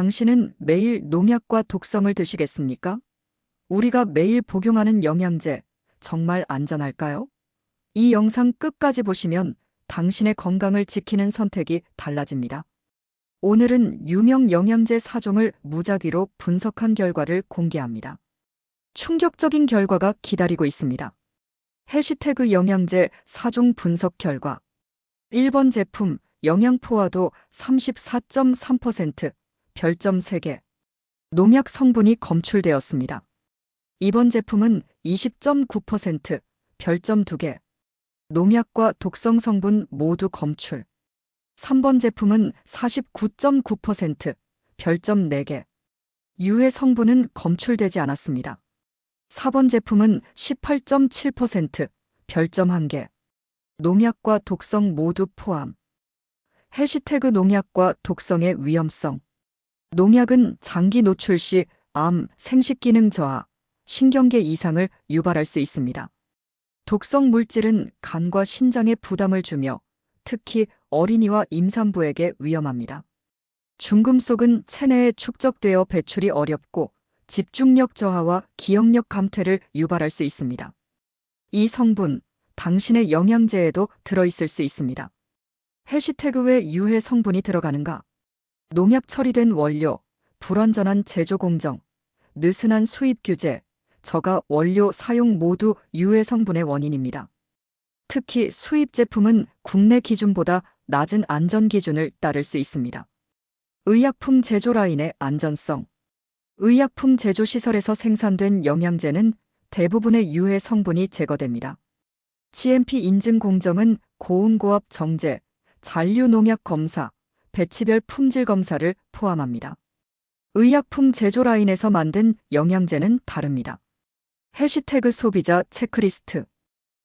당신은 매일 농약과 독성을 드시겠습니까? 우리가 매일 복용하는 영양제 정말 안전할까요? 이 영상 끝까지 보시면 당신의 건강을 지키는 선택이 달라집니다. 오늘은 유명 영양제 4종을 무작위로 분석한 결과를 공개합니다. 충격적인 결과가 기다리고 있습니다. 해시태그 영양제 4종 분석 결과 1번 제품 영양포화도 34.3% 별점 3개. 농약 성분이 검출되었습니다. 2번 제품은 20.9% 별점 2개. 농약과 독성 성분 모두 검출. 3번 제품은 49.9% 별점 4개. 유해 성분은 검출되지 않았습니다. 4번 제품은 18.7% 별점 1개. 농약과 독성 모두 포함. 해시태그 농약과 독성의 위험성 농약은 장기 노출 시 암, 생식기능 저하, 신경계 이상을 유발할 수 있습니다. 독성 물질은 간과 신장에 부담을 주며 특히 어린이와 임산부에게 위험합니다. 중금속은 체내에 축적되어 배출이 어렵고 집중력 저하와 기억력 감퇴를 유발할 수 있습니다. 이 성분, 당신의 영양제에도 들어있을 수 있습니다. 해시태그 왜 유해 성분이 들어가는가? 농약 처리된 원료, 불완전한 제조 공정, 느슨한 수입 규제, 저가 원료 사용 모두 유해 성분의 원인입니다. 특히 수입 제품은 국내 기준보다 낮은 안전 기준을 따를 수 있습니다. 의약품 제조 라인의 안전성. 의약품 제조 시설에서 생산된 영양제는 대부분의 유해 성분이 제거됩니다. GMP 인증 공정은 고온고압 정제, 잔류 농약 검사, 배치별 품질 검사를 포함합니다. 의약품 제조 라인에서 만든 영양제는 다릅니다. 해시태그 소비자 체크리스트.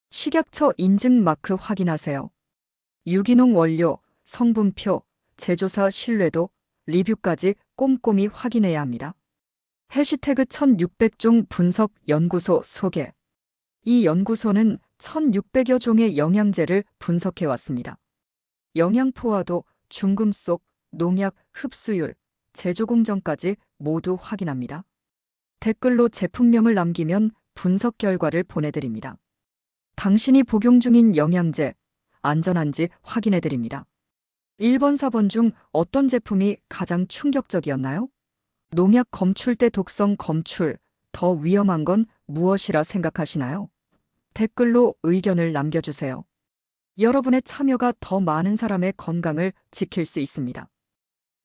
식약처 인증 마크 확인하세요. 유기농 원료, 성분표, 제조사 신뢰도, 리뷰까지 꼼꼼히 확인해야 합니다. 해시태그 1600종 분석 연구소 소개. 이 연구소는 1600여 종의 영양제를 분석해 왔습니다. 영양포화도, 중금속, 농약 흡수율, 제조 공정까지 모두 확인합니다. 댓글로 제품명을 남기면 분석 결과를 보내드립니다. 당신이 복용 중인 영양제 안전한지 확인해드립니다. 1번, 4번 중 어떤 제품이 가장 충격적이었나요? 농약 검출 때 독성 검출, 더 위험한 건 무엇이라 생각하시나요? 댓글로 의견을 남겨주세요. 여러분의 참여가 더 많은 사람의 건강을 지킬 수 있습니다.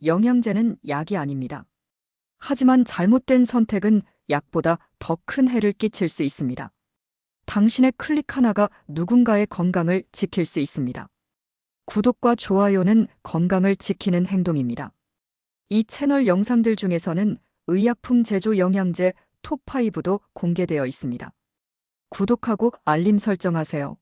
영양제는 약이 아닙니다. 하지만 잘못된 선택은 약보다 더 큰 해를 끼칠 수 있습니다. 당신의 클릭 하나가 누군가의 건강을 지킬 수 있습니다. 구독과 좋아요는 건강을 지키는 행동입니다. 이 채널 영상들 중에서는 의약품 제조 영양제 톱5도 공개되어 있습니다. 구독하고 알림 설정하세요.